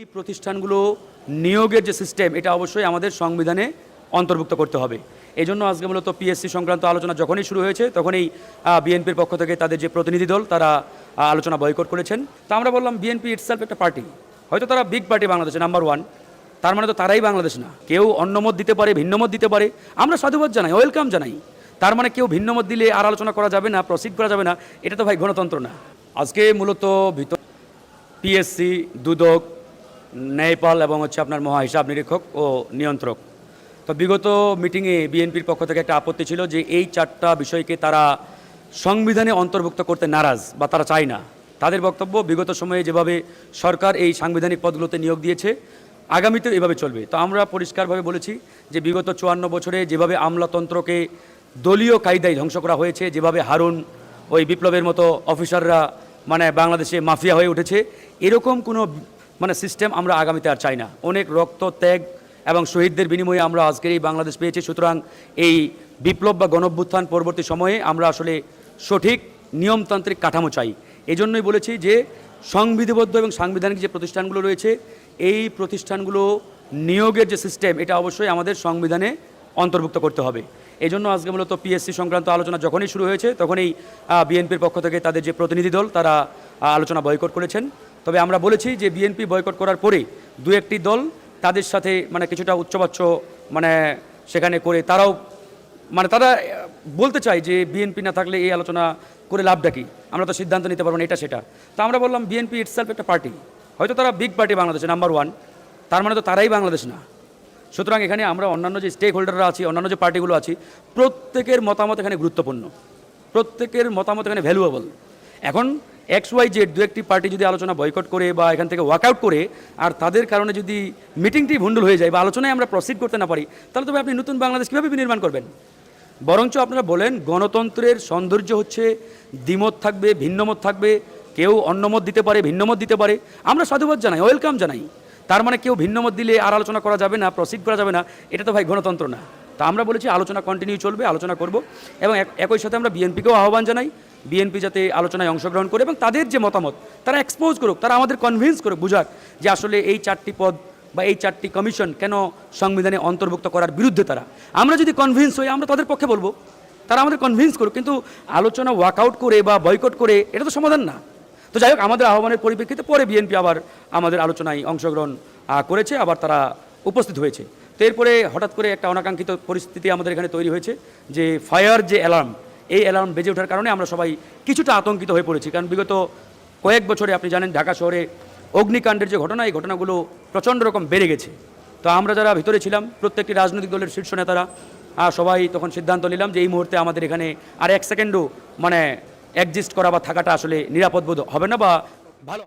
এই প্রতিষ্ঠানগুলো নিয়োগের যে সিস্টেম এটা অবশ্যই আমাদের সংবিধানে অন্তর্ভুক্ত করতে হবে। এই জন্য আজকে মূলত পিএসসি সংক্রান্ত আলোচনা যখনই শুরু হয়েছে, তখনই বিএনপির পক্ষ থেকে তাদের যে প্রতিনিধি দল, তারা আলোচনা বয়কট করেছেন। তো আমরা বললাম বিএনপি ইটসেলফ একটা পার্টি হয়তো তারা বিগ পার্টি বাংলাদেশে নাম্বার ওয়ান তার মানে তো তারাই বাংলাদেশ না। কেউ অন্যমত দিতে পারে ভিন্নমত দিতে পারে। আমরা সাধুবাদ জানাই ওয়েলকাম জানাই। তার মানে কেউ ভিন্নমত দিলে আর আলোচনা করা যাবে না প্রসিড করা যাবে না। এটা তো ভাই গণতন্ত্র না। আজকে মূলত ভিতর পিএসসি দুদক ন্যায়পাল এবং হচ্ছে আপনার মহা হিসাব নিরীক্ষক ও নিয়ন্ত্রক। তো বিগত মিটিংয়ে বিএনপির পক্ষ থেকে একটা আপত্তি ছিল যে এই চারটা বিষয়কে তারা সংবিধানে অন্তর্ভুক্ত করতে নারাজ বা তারা চায় না। তাদের বক্তব্য, বিগত সময়ে যেভাবে সরকার এই সাংবিধানিক পদগুলোতে নিয়োগ দিয়েছে, আগামীতেও এভাবে চলবে। তো আমরা পরিষ্কারভাবে বলেছি যে বিগত চুয়ান্ন বছরে যেভাবে আমলাতন্ত্রকে দলীয় কায়দায় ধ্বংস করা হয়েছে, যেভাবে হারুন, ওই বিপ্লবের মতো অফিসাররা মানে বাংলাদেশে মাফিয়া হয়ে উঠেছে, এরকম কোনো মানে সিস্টেম আমরা আগামীতে আর চাই না। অনেক রক্ত, ত্যাগ এবং শহীদদের বিনিময়ে আমরা আজকের এই বাংলাদেশ পেয়েছি। সুতরাং এই বিপ্লব বা গণভ্যুত্থান পরবর্তী সময়ে আমরা আসলে সঠিক নিয়মতান্ত্রিক কাঠামো চাই। এই জন্যই বলেছি যে সংবিধিবদ্ধ এবং সাংবিধানিক যে প্রতিষ্ঠানগুলো রয়েছে, এই প্রতিষ্ঠানগুলো নিয়োগের যে সিস্টেম এটা অবশ্যই আমাদের সংবিধানে অন্তর্ভুক্ত করতে হবে। এই জন্য আজকে মূলত পিএসসি সংক্রান্ত আলোচনা যখনই শুরু হয়েছে, তখনই বিএনপির পক্ষ থেকে তাদের যে প্রতিনিধি দল, তারা আলোচনা বয়কট করেছেন। তবে আমরা বলেছি যে বিএনপি বয়কট করার পরে দু একটি দল তাদের সাথে মানে কিছুটা উচ্চবাচ্য মানে সেখানে করে তারাও মানে তারা বলতে চায় যে বিএনপি না থাকলে এই আলোচনা করে লাভটা কি? আমরা তো সিদ্ধান্ত নিতে পারব না, এটা সেটা। তো আমরা বললাম বিএনপি ইটসেলফ একটা পার্টি হয়তো তারা বিগ পার্টি বাংলাদেশে নাম্বার ওয়ান তার মানে তো তারাই বাংলাদেশ না। সুতরাং এখানে আমরা অন্যান্য যে স্টেক হোল্ডাররা আছি, অন্যান্য যে পার্টিগুলো আছি, প্রত্যেকের মতামত এখানে গুরুত্বপূর্ণ। প্রত্যেকের মতামত এখানে ভ্যালুয়েবল এখন এক্স ওয়াই জেড দু একটি পার্টি যদি আলোচনা বয়কট করে বা এখান থেকে ওয়ার্কআউট করে, আর তাদের কারণে যদি মিটিংটি ভণ্ডুল হয়ে যায় বা আলোচনায় আমরা প্রসিড করতে না পারি, তাহলে তবে আপনি নতুন বাংলাদেশ কীভাবে বিনির্মাণ করবেন? বরঞ্চ আপনারা বলেন, গণতন্ত্রের সৌন্দর্য হচ্ছে দ্বিমত থাকবে, ভিন্নমত থাকবে, কেউ অন্যমত দিতে পারে, ভিন্নমত দিতে পারে। আমরা সাধুবাদ জানাই ওয়েলকাম জানাই। তার মানে কেউ ভিন্নমত দিলে আর আলোচনা করা যাবে না প্রসিড করা যাবে না, এটা তো ভাই গণতন্ত্র না। তা আমরা বলেছি, আলোচনা কন্টিনিউ চলবে, আলোচনা করব। এবং এক- একই সাথে আমরা বিএনপিকেও আহ্বান জানাই বিএনপি যাতে আলোচনায় অংশগ্রহণ করে এবং তাদের যে মতামত, তারা এক্সপোজ করুক, তারা আমাদের কনভিন্স করুক, বুঝাক যে আসলে এই চারটি পদ বা এই চারটি কমিশন কেন সংবিধানে অন্তর্ভুক্ত করার বিরুদ্ধে তারা। আমরা যদি কনভিন্স হই, আমরা তাদের পক্ষে বলব। তারা আমাদের কনভিন্স করুক, কিন্তু আলোচনা ওয়ার্কআউট করে বা বয়কট করে, এটা তো সমাধান না। তো যাই হোক, আমাদের আহ্বানের পরিপ্রেক্ষিতে পরে বিএনপি আবার আমাদের আলোচনায় অংশগ্রহণ করেছে, আবার তারা উপস্থিত হয়েছে। তো এরপরে হঠাৎ করে একটা অনাকাঙ্ক্ষিত পরিস্থিতি আমাদের এখানে তৈরি হয়েছে যে ফায়ার যে অ্যালার্ম এই অ্যালার্ম বেজে ওঠার কারণে আমরা সবাই কিছুটা আতঙ্কিত হয়ে পড়েছি। কারণ বিগত কয়েক বছরে আপনি জানেন, ঢাকা শহরে অগ্নিকাণ্ডের যে ঘটনা, এই ঘটনাগুলো প্রচণ্ড রকম বেড়ে গেছে। তো আমরা যারা ভিতরে ছিলাম, প্রত্যেকটি রাজনৈতিক দলের শীর্ষ নেতারা আর সবাই তখন সিদ্ধান্ত নিলাম যে এই মুহূর্তে আমাদের এখানে আর এক সেকেন্ডও মানে অ্যাডজাস্ট করা বা থাকাটা আসলে নিরাপদ বোধ হবে না বা